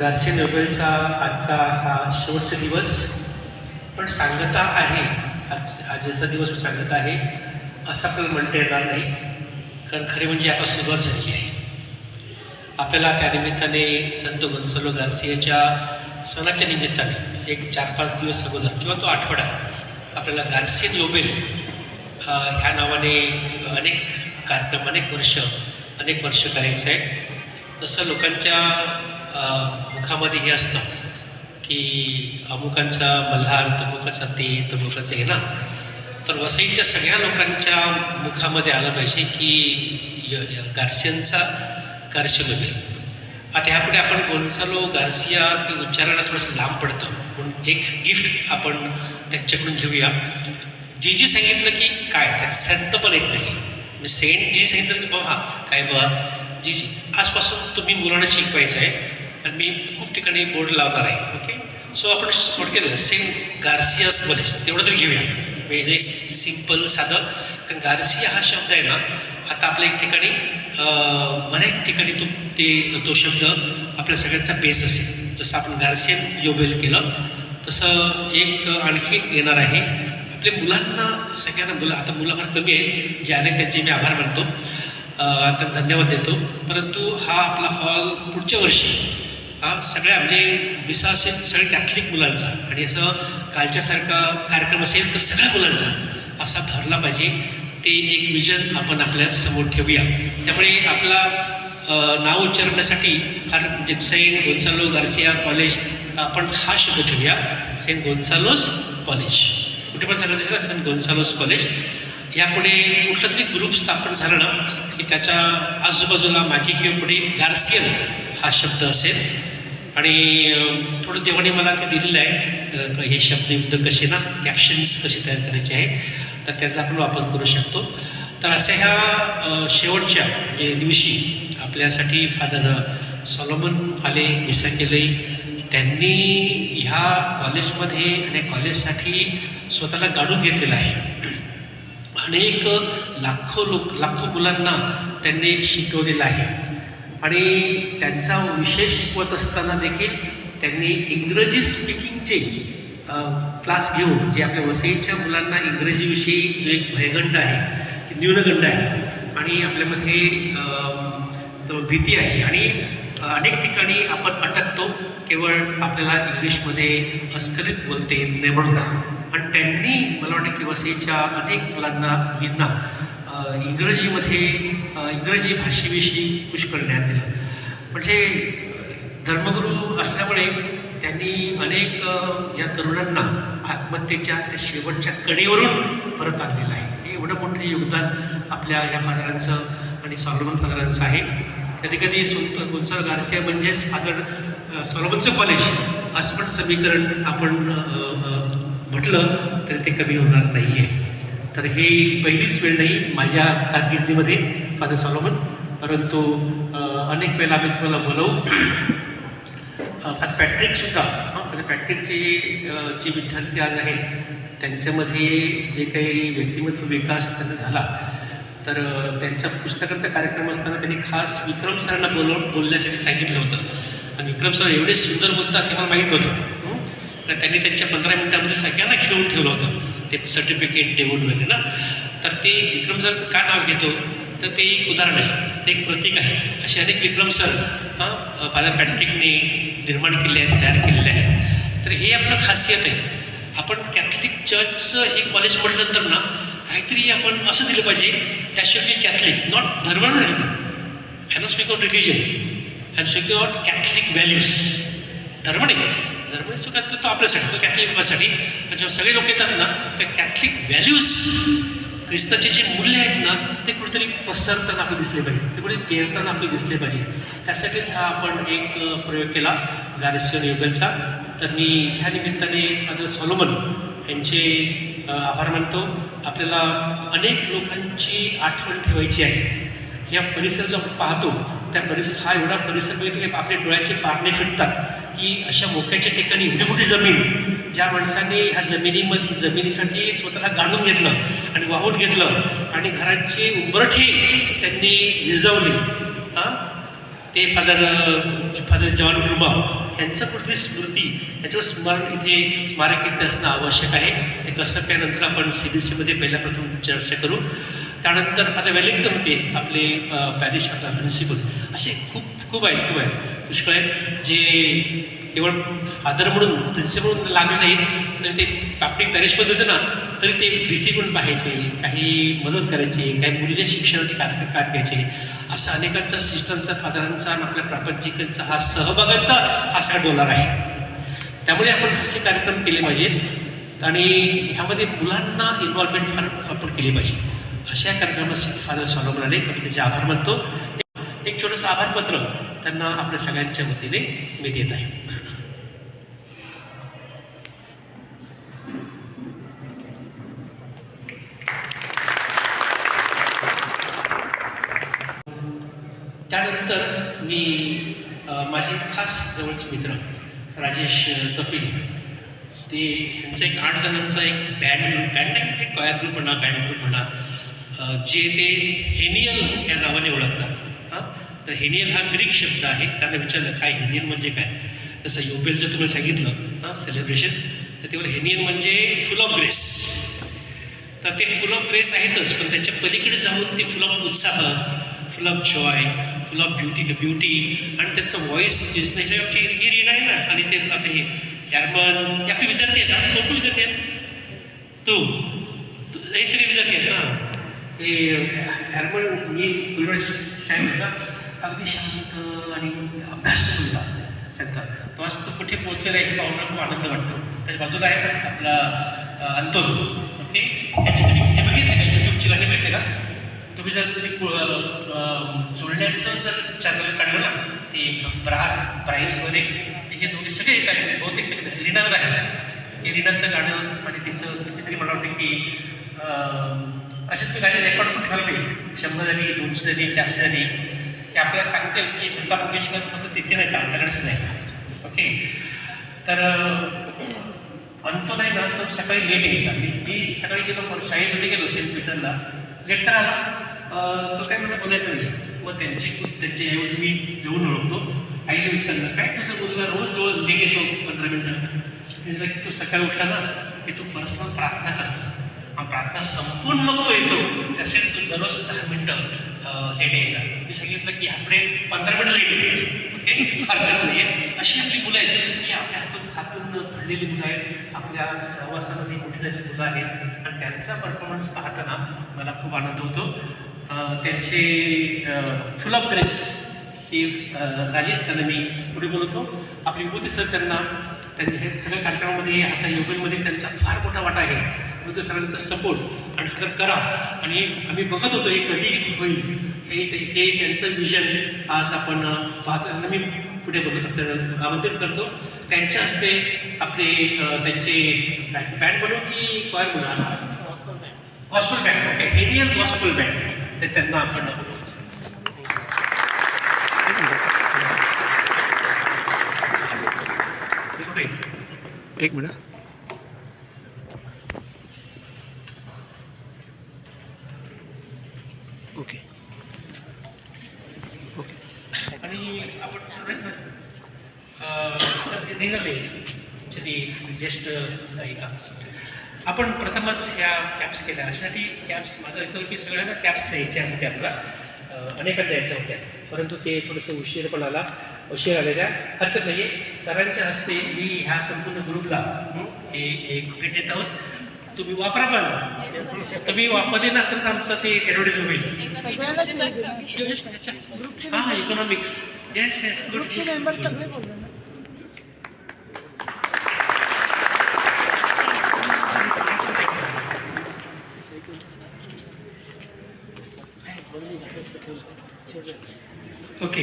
Garcia नोबेलचा आजचा हा शेवटचा दिवस. पण सांगता आहे आज आजचा दिवस मी सांगत आहे असं आपल्याला म्हणता येणार नाही. कारण खरे म्हणजे आता सुरुवात झालेली आहे. आपल्याला त्यानिमित्ताने संत गोन्सलो गार्सियाच्या सणाच्या निमित्ताने एक चार पाच दिवस अगोदर किंवा तो आठवडा आपल्याला गार्सिया नोबेल ह्या नावाने अनेक कार्यक्रम अनेक वर्ष अनेक वर्ष करायचं आहे. तसं लोकांच्या मुखामध्ये हे असतं की अमुकांचा मल्हार तमुकाचा ते तमुकाचं हे ना? तर वसईच्या सगळ्या लोकांच्या मुखामध्ये आलं पाहिजे की गार्सियांचा य- गार्सियनचा आता ह्यापुढे आपण गोन्सालो गार्सिया ते उच्चारायला थोडंसं लांब पडतं. म्हणून एक गिफ्ट आपण त्यांच्याकडून घेऊया. जी जी सांगितलं की काय? त्यात संत पण येत नाही. मी सेंट जी सांगितलं की बाबा काय बाबा जी जी आजपासून तुम्ही मुलांना शिकवायचं आहे आणि मी खूप ठिकाणी बोर्ड लावणार आहे ओके? सो आपण थोडक्यात सेंट गार्सियास कॉलेज तेवढं तरी घेऊया. म्हणजे सिंपल साधं. कारण गार्सिया हा शब्द आहे ना आता आपल्या एक ठिकाणी अनेक ठिकाणी तो ते तो शब्द आपल्या सगळ्यांचा बेस असेल. जसं आपण गार्सियन योबेल केलं तसं एक आणखी येणार आहे. आपल्या मुलांना सगळ्यांना मुलं आता मुलं फार कमी आहेत जे आले त्यांचे मी आभार मानतो. त्यांना धन्यवाद देतो. परंतु हा आपला हॉल पुढच्या वर्षी हा सगळ्या म्हणजे विसा असेल सगळ्या कॅथलिक मुलांचा. आणि असं कालच्यासारखा कार्यक्रम असेल तर सगळ्या मुलांचा असा भरला पाहिजे. ते एक विजन आपण आपल्यासमोर ठेवूया. त्यामुळे आपला नाव उच्चारण्यासाठी फार म्हणजे सेंट गोन्सालो गार्सिया कॉलेज तर आपण हा शब्द ठेवूया. Saint Gonsalo's college. कुठे पण सांगायचं ना सेंट गोन्सालोस कॉलेज. यापुढे कुठलं तरी ग्रुप स्थापन झालं ना की त्याच्या आजूबाजूला मागे किंवा पुढे गार्सियन हा शब्द असेल. आणि थोडं देवाने मला ते दिलेलं आहे. हे हे युद्ध कसे ना कॅप्शन्स कसे तयार करायचे आहे तर त्याचा आपण वापर करू शकतो. तर अशा ह्या शेवटच्या म्हणजे दिवशी आपल्यासाठी फादर सॉलोमन आले मिसा केले त्यांनी ह्या कॉलेजमध्ये आणि कॉलेजसाठी स्वतःला गाडून घेतलेलं आहे. अनेक लाखो लोक लाखो मुलांना त्यांनी शिकवलेलं आहे. आणि त्यांचा विषय शिकवत असताना देखील त्यांनी इंग्रजी स्पीकिंगचे क्लास घेऊन जे आपल्या वसईच्या मुलांना इंग्रजीविषयी जो एक भयगंड आहे न्यूनगंड आहे आणि आपल्यामध्ये तो भीती आहे. आणि अनेक ठिकाणी आपण अटकतो केवळ आपल्याला इंग्लिशमध्ये अस्खलित बोलते येत नाही म्हणून. आणि त्यांनी मला वाटतं की वसईच्या अनेक मुलांना मुलींना इंग्रजीमध्ये इंग्रजी भाषेविषयी पुष्कळ ज्ञान दिलं. म्हणजे धर्मगुरू असल्यामुळे त्यांनी अनेक या तरुणांना आत्महत्येच्या त्या शेवटच्या कडेवरून परत आणलेलं आहे. हे एवढं मोठं योगदान आपल्या या फादरांचं आणि सॉलोमन फादरांचं आहे. कधी कधी सुंत गुंसळ गार्सिया म्हणजेच फादर सॉलोमनचं कॉलेज असं पण समीकरण आपण म्हटलं तरी ते कमी होणार नाही आहे तर ही पहिलीच वेळ नाही माझ्या कारकिर्दीमध्ये फादर सॉलोमन परंतु अनेक वेळेला आम्ही तुम्हाला बोलवू. फादर पॅट्रिकसुद्धा हं, फादर पॅट्रिकचे जे विद्यार्थी आज आहेत त्यांच्यामध्ये जे काही व्यक्तिमत्व विकास त्यांचा झाला तर त्यांच्या पुस्तकांचा कार्यक्रम असताना त्यांनी खास विक्रम सरांना बोलव बोलण्यासाठी सांगितलं होतं. आणि विक्रम सर एवढे सुंदर बोलतात हे मला माहीत नव्हतं तर त्यांनी त्यांच्या पंधरा मिनिटामध्ये सगळ्यांना खेळून ठेवलं होतं. ते सर्टिफिकेट देऊन वगैरे ना. तर ते विक्रम सरचं का नाव घेतो? तर ते एक उदाहरण आहे. ते एक प्रतीक आहे. असे अनेक विक्रम सर हां फादर पॅट्रिकने निर्माण केले आहेत तयार केलेले आहेत. तर हे आपलं खासियत आहे. आपण कॅथलिक चर्चचं हे कॉलेज म्हटल्यानंतर ना काहीतरी आपण असं दिलं पाहिजे त्याशिवाय कॅथलिक नॉट धर्म I not speak of religion I speak of Catholic values धर्म नाही. धर्म नाही सगळ्यात तो आपल्यासाठी तो कॅथलिक लोकांसाठी. पण जेव्हा सगळे लोक येतात ना त्या कॅथलिक व्हॅल्यूज ख्रिस्ताचे जे मूल्य आहेत ना ते कुठेतरी पसरताना आपण दिसले पाहिजे. ते कुठे पेरताना आपले दिसले पाहिजे. त्यासाठीच हा आपण एक प्रयोग केला गारेश्वर युगलचा. तर मी ह्या निमित्ताने फादर सॉलोमन यांचे आभार मानतो. आपल्याला अनेक लोकांची आठवण ठेवायची आहे. या परिसर जो आपण पाहतो त्या परिसर हा एवढा परिसर बघितला की आपल्या डोळ्याचे पारणे फिटतात. की अशा मोक्याच्या ठिकाणी एवढी मोठी जमीन ज्या माणसाने ह्या जमिनीमध्ये जमिनीसाठी स्वतःला गाडून घेतलं आणि वाहून घेतलं आणि घराचे उंबरठे त्यांनी झिजवले हां? ते फादर फादर जॉन क्रुमा यांचं कुठली स्मृती याच्यावर स्मरण इथे स्मारक इथे असणं आवश्यक आहे. ते कसं काय नंतर आपण सी बी सीमध्ये पहिल्या प्रथम चर्चा करू. त्यानंतर फादर वेलिंगकर होते आपले पॅरिश आपला प्रिन्सिपल असे खूप खूप आहेत खूप आहेत. पुष्कळ आहेत जे केवळ फादर म्हणून प्रिन्सिपल म्हणून लागले नाहीत तरी ते आपली पॅरिशमध्ये होते ना तरी ते डी सी पाहायचे काही मदत करायचे काही मूल्य शिक्षणाचे कार्य करायचे घ्यायचे. असा अनेकांचा सिस्टमचा फादरांचा आणि आपल्या प्रापंचिकांचा हा सहभागाचा हा सगळा डोलार आहे. त्यामुळे आपण असे कार्यक्रम केले पाहिजेत आणि ह्यामध्ये मुलांना इन्व्हॉल्वमेंट फार आपण केली पाहिजे. अशा कार्यक्रमासाठी फादर सॉलोमन आले तर मी त्याचे आभार मानतो. एक छोटंसं आभारपत्र त्यांना आपल्या सगळ्यांच्या वतीने मी देत आहे. त्यानंतर मी माझे खास जवळचे मित्र राजेश तपिल ते ह्यांचा एक आठ जणांचा एक बँड ग्रुप बँड एक कॉयर ग्रुप म्हणा बँड ग्रुप म्हणा जे ते हेनियल या नावाने ओळखतात. हां? तर हेनियल हा ग्रीक शब्द आहे. त्यांना विचारलं काय हेनियल म्हणजे काय? तसं योबेलचं तुम्ही सांगितलं हां सेलिब्रेशन तर तेव्हा हेनियल म्हणजे फुल ऑफ ग्रेस तर ते फुल ऑफ ग्रेस आहेतच पण त्याच्या पलीकडे जाऊन ते फुल ऑफ उत्साह full of joy full of beauty beauty आणि त्यांचं व्हॉइस म्हणजे दिसण्याची ही रीड आहे ना आणि ते आपले हे हॅरमन आपले विद्यार्थी आहेत ना कोणते विद्यार्थी आहेत? तू- हे सगळे विद्यार्थी आहेत ना. हे हॅरमन मी शाळेत होता. अगदी शांत आणि अभ्यास होता त्यांचा. तो आज तो कुठे पोहोचलेला आहे हे पाहून खूप आनंद वाटतो. त्याच्या बाजूला आहे आपला अंतोन ओके? याची हे बघितले का? यूट्यूबची गाणी माहिती का? तुम्ही जर ते जोडण्याचं जर चॅनल काढलं ना ते ब्रा प्राईसमध्ये हे दोन्ही सगळे एक आहे बहुतेक सगळे रिनर आहे हे रिनरचं गाणं आणि तिचं कितीतरी मला वाटतं की अं, मी गाणी रेकॉर्ड पण ठरवली. शंभर जणी दोनशे जणी चारशे जणी की आपल्याला सांगतील की लता मंगेशकर फक्त तिथे नाही का आपल्याकडे सुद्धा येतात. ओके? तर म्हणतो नाही ना तो सकाळी लेट यायचा. मी मी सकाळी गेलो पण शाळेमध्ये गेलो सेंट पीटरला. लेट तर आला तो काय मला बोलायचं नाही. मग त्यांची त्यांच्या ऐवजी मी जवळून ओळखतो. आईला विचारलं काय तुझा मुलगा रोज रोज लेट येतो पंधरा मिनिटं की तू सकाळी उठला ना की तू पर्सनल प्रार्थना करतो. हा प्रार्थना संपून मग तो येतो. त्यासाठी तू दररोज दहा मिनटं लेट यायचा मी सांगितलं की ह्यापुढे पंधरा मिनटं लेट येईल ओके? हरकत नाही आहे अशी आपली मुलं आहेत. की आपल्या हातून हातून घडलेली मुलं आहेत. आपल्या सहवासामध्ये उठलेली मुलं आहेत. आणि त्यांचा परफॉर्मन्स पाहताना मला खूप आनंद होतो. त्यांचे फुल ऑफ ग्रेस ची राजेश त्यांना मी पुढे बोलवतो. आपली मोदी सर त्यांना त्यांनी हे सगळ्या कार्यक्रमामध्ये असा योगनमध्ये त्यांचा फार मोठा वाटा आहे. विभूती सरांचा सपोर्ट आणि फादर करा. आणि आम्ही बघत होतो हे कधी होईल. हे हे त्यांचं विजन आज आपण पाहतो मी पुढे बोलतो आमंत्रित करतो. त्यांच्या हस्ते आपले त्यांचे बँड म्हणू की कॉयर म्हणू? Gospel band okay Indian gospel band ते त्यांना आपण एक मिनिट ओके ओके आणि आपण सगळेच ना, अं, तर निघाले ती ज्येष्ठ गायिका. आपण प्रथमच ह्या कॅप्स केल्या. अशासाठी कॅप्स माझं इथं की सगळ्यांना कॅप्स द्यायच्या होत्या आपला अं, अनेकांना द्यायच्या होत्या. परंतु ते थोडंसं उशीर पण आला. उशीर आलेल्या. हरकत नाही आहे सरांच्या हस्ते मी ह्या संपूर्ण ग्रुपला हं, हे एक भेट देत आहोत. तुम्ही वापरा पण. तुम्ही वापरले ना तरच आमचं ते ॲडव्हर्टाईज होईल. हा इकॉनॉमिक्स येस येस ग्रुपचे मेंबर सगळे बोलले ना ओके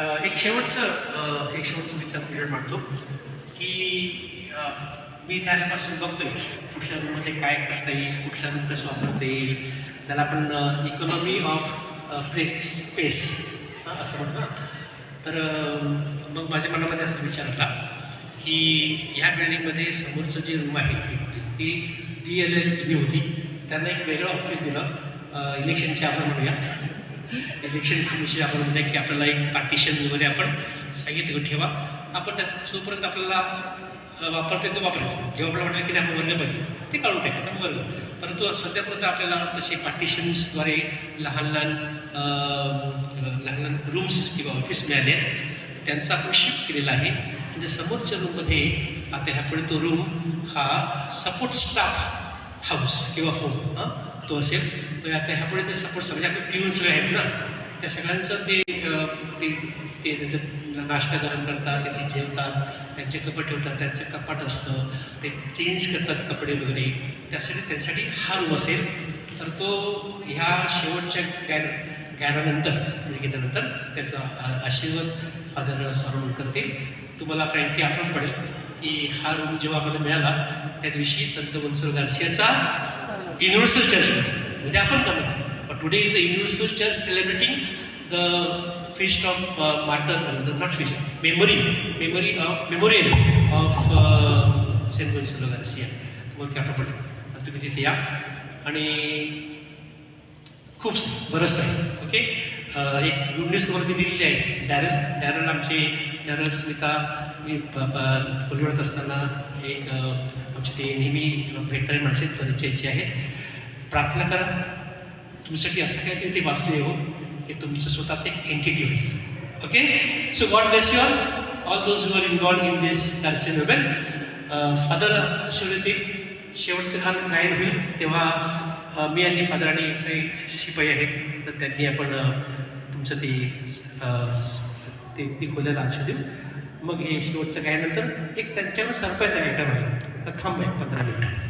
अं, एक शेवटचं एक शेवटचं विचार पिरियड मांडतो की मी त्यापासून बघतोय कुठल्या रूममध्ये काय करता येईल कुठल्या रूम कसं वापरता येईल. त्याला आपण इकॉनॉमी ऑफ प्ले स्पेस असं म्हणतो तर मग माझ्या मनामध्ये असा विचार आला की ह्या बिल्डिंगमध्ये समोरचं जे रूम आहे ती डी एल एल होती. त्यांना एक वेगळं ऑफिस दिलं. इलेक्शनची आपण म्हणूया. इलेक्शन कमिशन आपण म्हणलं की आपल्याला एक पार्टिशन वगैरे आपण सांगितलं की ठेवा. आपण त्याच जोपर्यंत आपल्याला अ, वापरता येतो वापरायचं. जेव्हा आपल्याला वाटलं की नाही आपण वर्ग पाहिजे ते काढून टाकायचं आपण वर्ग. परंतु सध्यापर्यंत आपल्याला तसे पार्टिशन्सद्वारे लहान लहान लहान लहान रूम्स किंवा ऑफिस मिळाले आहेत. त्यांचा आपण शिफ्ट केलेला आहे. म्हणजे समोरच्या रूममध्ये आता ह्यापुढे तो रूम हा सपोर्ट स्टाफ हाऊस किंवा होम हां? तो असेल. म्हणजे आता ह्यापुढे ते सपोर्ट म्हणजे आपले पिऊन सगळे आहेत ना? त्या सगळ्यांचं ते ते ते त्यांचं नाश्ता गरम करतात ते जेवतात त्यांचे कपडे ठेवतात त्यांचं कपाट असतं ते चेंज करतात कपडे वगैरे. त्यासाठी त्यांच्यासाठी हा रूम असेल. तर तो ह्या शेवटच्या गॅर गॅरानंतर म्हणजे घेतल्यानंतर त्याचा आशीर्वाद फादर स्मरण करतील. तुम्हाला फ्रँकली आठवण पडेल. की हा रूम जेव्हा आम्हाला मिळाला त्या दिवशी संत मनसुर गार्सियाचा युनिव्हर्सल चर्चमध्ये म्हणजे आपण करणार but today is the universal church celebrating the feast of martyr the not feast memory memory of memorial of saint Mansur Garcia तुम्हाला ते आठवण पडेल आणि तुम्ही तिथे या. आणि खूप बरंच आहे ओके एक गुड न्यूज तुम्हाला मी दिलेली आहे. डॅरल डॅरल आमचे डॅरल स्मिता मी प- असताना एक अं, आमचे ते नेहमी भेटणारे माणसे आहेत, परिचयाचे आहेत. प्रार्थना करा. तुमच्यासाठी असं काहीतरी ते वाचू हो हे तुमचं स्वतःचं एक एंटिटी होईल. Okay so God bless you all all those you are in this कार्सियन वेबन फादर आशीर्वाद शेवटचं गाणं गायन होईल. तेव्हा मी आणि फादर आणि काही शिपाई आहेत तर त्यांनी आपण तुमचं ते ते खोल्याला लक्ष देऊ मग हे शेवटचं गायनंतर एक त्यांच्यावर सरप्राईज आयटम आहे तर थांब आहे पंधरा मिनिट.